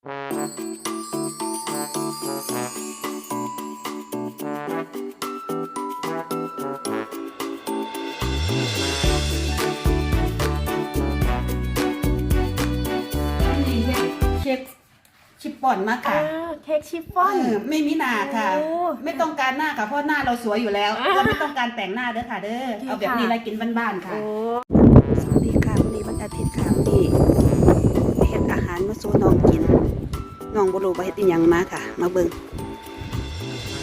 นี่เช็คชิปป่อนมากค่ะ อ่าเค้กชิฟฟ่อน เออไม่มีหนาค่ะ โอ้ไม่ต้องการหน้าค่ะเพราะหน้าเราสวยอยู่แล้วอ่าเราไม่ต้องการแต่งหน้าเด้อค่ะเด้อโอเคเอาแบบค่ะ นี้แล้วกินบ้านๆค่ะ โอ้ บ่รู้ว่าเฮ็ดอีหยังมาค่ะ มาเบิ่ง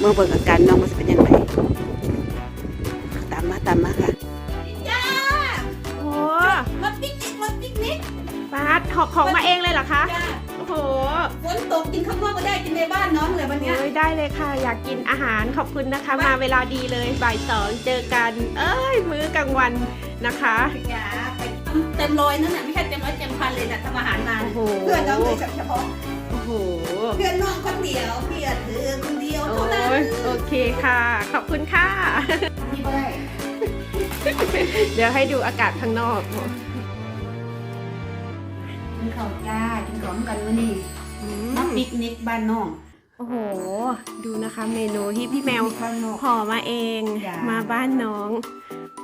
มาเบิ่งอาการน้องว่าสิเป็นยังไงตามมาตามมาค่ะจ้าโอ้มาปิกนิกมาปิกนิกปาดหอบของมาเองเลยเหรอคะจ้าโอ้โหฝนตกกินข้างนอกก็ได้กินในบ้านน้องเลยวันเนี้ยโอ้ยได้เลยค่ะ อยากกินอาหารขอบคุณนะคะว่ามาเวลาดีเลยบ่ายสองเจอกัน เอ้ย มื้อกลางวันนะคะ อย่าไปเต็มร้อยนั่นน่ะไม่ใช่เต็มร้อยเต็มพันเลยนะทำอาหารมาโอ้โห เพื่อนน้องเลยเฉพาะ โอ้โห เพื่อนน้องคนเดียวเพื่อนเธอคนเดียวโอ้เท่านั้นยโอเคค่ะ ขอบคุณค่ะ นี่ก็ได้เดี๋ยวให้ดูอากาศข้างนอกกินข้าวจ้ากินของกันมื้อนี้อืมามปิกนิกบ้านน้องโอ้โห ดูนะคะเมนูที่พี่แมวข้างนอกห่อมาเองจ้ะมาบ้านน้อง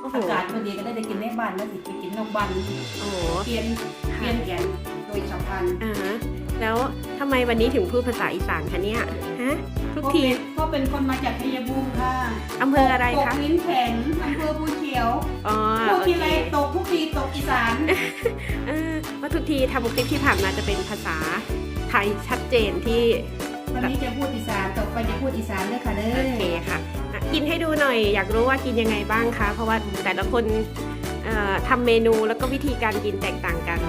โอ้โหอากาศพอดีก็ได้ได้กินในบ้านแล้วสิไปกินนอกบ้านโอ้โหเปลี่ยนเปลี่ยนแกนโดยฉับพลันอ่าฮะ แล้วทำไมวันนี้ถึงพูดภาษาอีสานคะเนี่ยฮะทุกทีก็เป็นคนมาจากชัยภูมิค่ะอำเภออะไรตกคะลิ้นแข็งอำเภอภูเขียวอ๋อพูดโอทีเคไรตกทุกทีตกอีสานเออว่าทุกทีทำคลิปที่ผ่านมาจะเป็นภาษาไทยชัดเจนที่วันนี้จะพูดอีสานต่อไปจะพูดอีสานด้วยค่ะเด้โออเคค่ะอะกินให้ดูหน่อย อยากรู้ว่ากินยังไงบ้างคะเพราะว่าแต่ละคนเอ่อทำเมนูแล้วก็วิธีการกินแตกต่างกัน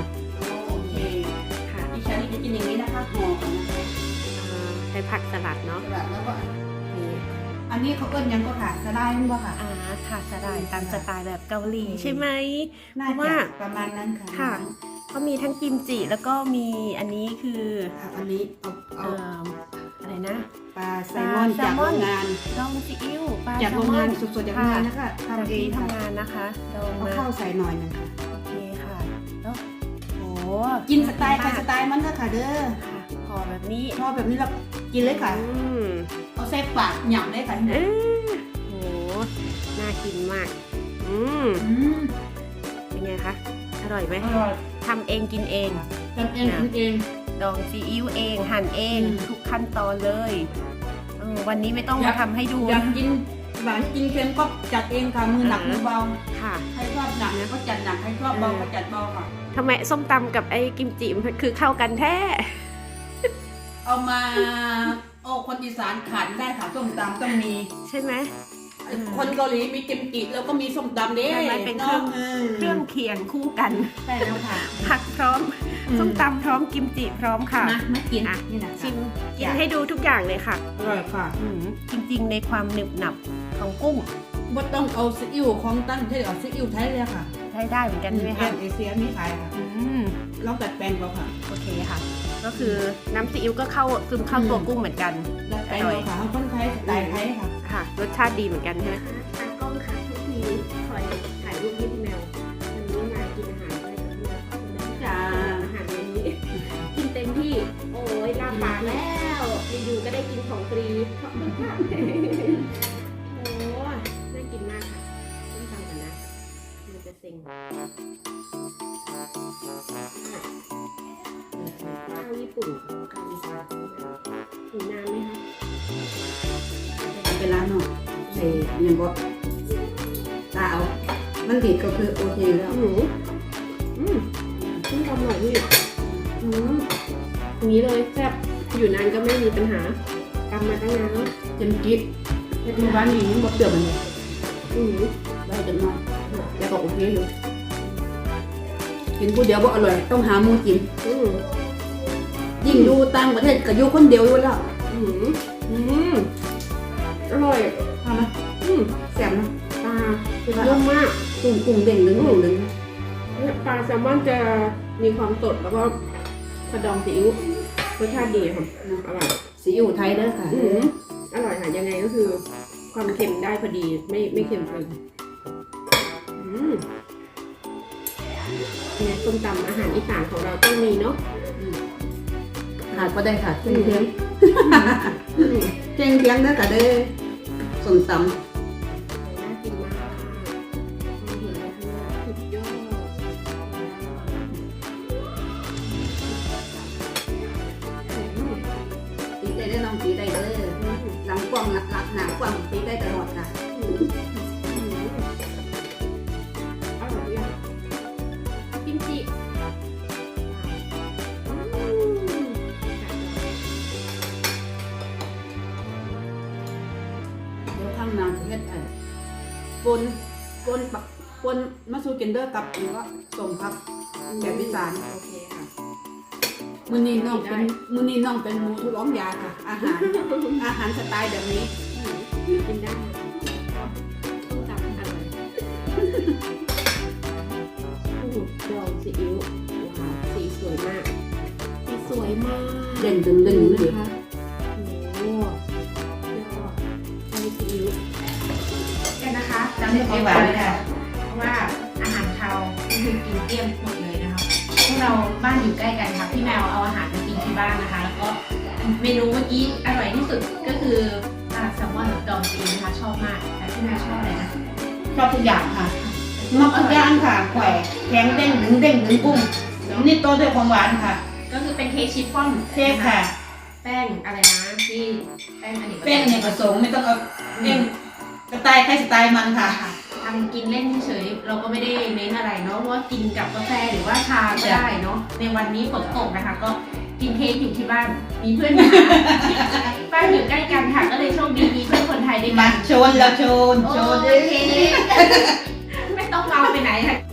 ช้ผักสลัดเนาะสลัดแล้วก็นี่อันนี้เขาเอิ้นหยังก็ค่ะสไลด์มั้งบ่ค่ะอ่าค่ะสลัดตามสไตล์แบบเกาหลีใช่ไหมน่าเพราะว่าจะประมาณนั้นค่ะค่ะก็มีทั้งกิมจิแล้วก็มีอันนี้คือค่ะอันนี้เอาเอาเอ่ออะไรนะปลาแซลมอนปลาแซจากลมโรอนงงานดองซีอิ๊วปลาจากแซโรลงมองานนสดๆจากโรงงานนะคะจากทำเองที่ค่ะทำงานนะคะดองเอามาข้าวใส่หน่อยหนึงค่ะโอเคค่ะแล้วโอ้กินสไตล์ใครสไตล์มันเถอะค่ะเด้อค่ะห่อแบบนี้ชอบแบบนี้เรา กินเลยค่ะ อืมเอาใส่ปากหยำเลยค่ะเออโห น่ากินมาก อืมอืมเป็นไงคะ อร่อยไหมอร่อยทำเองกินเอง ทำเองกินเอง ดองซีอิ๊วเอง หั่นเองอืม ทุกขั้นตอนเลยเออวันนี้ไม่ต้องมาทำให้ดูอยากกินหวานกินเค็มก็จัดเองค่ะมือหนักมือเบาค่ะ ใครชอบหนักเนี่ยก็จัดหนักใครชอบเบาก็จัดเบาค่ะทำไมส้มตำกับไอ้กิมจิมันคือเข้ากันแท้ เอามาโอ้คนอีสานขาดไม่ได้ค่ะส้มตำต้องมี ใช่ไหมอืมคนเกาหลีมีกิมจิแล้วก็มีส้มตำเด้ใช่ไหมเป็นเครื่องนาะเครื่องเคียงคู่กัน ใช่แล้วค่ะ ผักพร้อมอืม ส้มตำพร้อมกิมจิพร้อมค่ะนะไม่กินอะ นี่นะชิมกินให้ดูทุกอย่างเลยค่ะอร่อยค่ะอืมจริงๆ ในความหนึบหนับของกุ้ง บ่ต้องเอาซีอิ๊วของตั้งใช่เอาซีอิ๊วไทยเลยค่ะ ใช้ได้เหมือนกันใช่ไหมแอคะนเอเชียมีขายค่ะอืมลองดัดแปลงเราค่ะ โอเคค่ะ ก็คือน้ำซีอิ๊วก็เข้าซึมเข้าตัวกุ้งเหมือนกันดัดแปลงเราค่ะเอาคนไทยสไตล์ไทยค่ะ ค่ะ รสชาติดีเหมือนกันใช่ไหมทางกล้องค่ะทุกทีคอยถ่ายรูปให้พี่แมววันนี้มากินอาหารอะไรกับพี่แมวขอบคุณนะจ้าอาหารวันนี้กินเต็มที่ โอ้ยลาปากแล้วอยู่ๆก็ได้กินของฟรีขอบคุณค่ะ ซ็งข้าวญี่ปุ่นข้าวอีสานอยู่นานไหมคะเวลาเนาะใส่ยังก็ตาเอามันดีก็คือโอเคแล้วอืมอืมต้มตำอร่อยพี่อืมอย่างนี้เลยแซ่บอยู่นานก็ไม่มีปัญหาตำมาตั้งนานแล้วเต็มกิ๊บเมื่อวานนี้ยังบอกเดือดมันเลยอืมได้จนน้อย แล้วก็โอเคอยู่กินผู้เดียวบ่อร่อย ต้องหาหมูกิน อืมยิ่งอยู่ต่างประเทศก็อยู่คนเดียวอยู่แล้วอืมอืมอร่อยเอามาอืมแซ่บนะปลานุ่มมากกุ้งกุ้งเด้งดึงเด้งดึงเนี่ยปลาแซลมอนจะมีความสดแล้วก็กระดองซีอิ๊วรสชาติดีค่ะอร่อยซีอิ๊วไทยเด้อค่ะ อืมอร่อยค่ะยังไงก็คือ ความเค็มได้พอดีไม่ไม่เค็มเกิน เนี่ยส้มตำอาหารอีสานของเราต้องมีเนาะอืมคขาดก็ได้ค่ะเจียงเทียงเจียงเทียงเด้อก็เด้อส้มตน่ากินมากค่ะมองเห็นแล้วข้างหน้าสุดยอดำตีได้ได้น้องตีได้เด้อหลังกว้างหลักหนากว้างตีได้ตลอดค่ะ นปนปักปนมาสู่กินเด้อกับนี่ก็ส้มครับแบบอีสานโอเคค่ะ มื้อนี้น้องเป็นมื้อนี้น้องเป็นหมูทุร้องยาค่ะ อาหารอาหารสไตล์แบบนี้กินได้ต้มตำอร่อยอู้ดองซีอิ๊วว้าวสีสวยมากสีสวยมากเด่นดึงดึงเลยนะคะ นะคะจำเป็นหวานเลยค่ะเพราะว่าอาหารคาวคือกินเกลี้ยงหมดเลยนะคะพวกเราบ้านอยู่ใกล้กันค่ะพี่แมวเอาอาหารมากินที่บ้านนะคะ แล้วก็เมนูเมื่อกี้อร่อยที่สุดก็คือปลาแซลมอนดองจีนนะคะชอบมากแต่พี่แมวชอบอะไรนะชอบทุกอย่างค่ะมักทุกอย่างค่ะแขวแข็งเด้งดึงเด้งดึงกุ้งนี่โตด้วยความหวานค่ะ ก็คือเป็นเค้กชิฟฟ่อนเค้กค่ะ แป้งอะไรนะที่แป้งอันนี้แป้งเนี่ยผสมไม่ต้องเอาแป้งส ไตล์ใครสไตล์มันค่ะค่ะทำกินเล่นเฉยๆเราก็ไม่ได้เน้นอะไรเนาะว่ากินกับกาแฟหรือว่าชาก็ได้เนาะในวันนี้ฝนตกนะคะ ก็กินเค้กอยู่ที่บ้านมีเพื่อนมาบ้านอยู่ใกล้กันค่ะก็เลยโชคดีมีเพื่อนคนไทยด้วยมากันโชนแล้วโชนโอโชนเคไม่ต้องเมาไปไหนค่ะ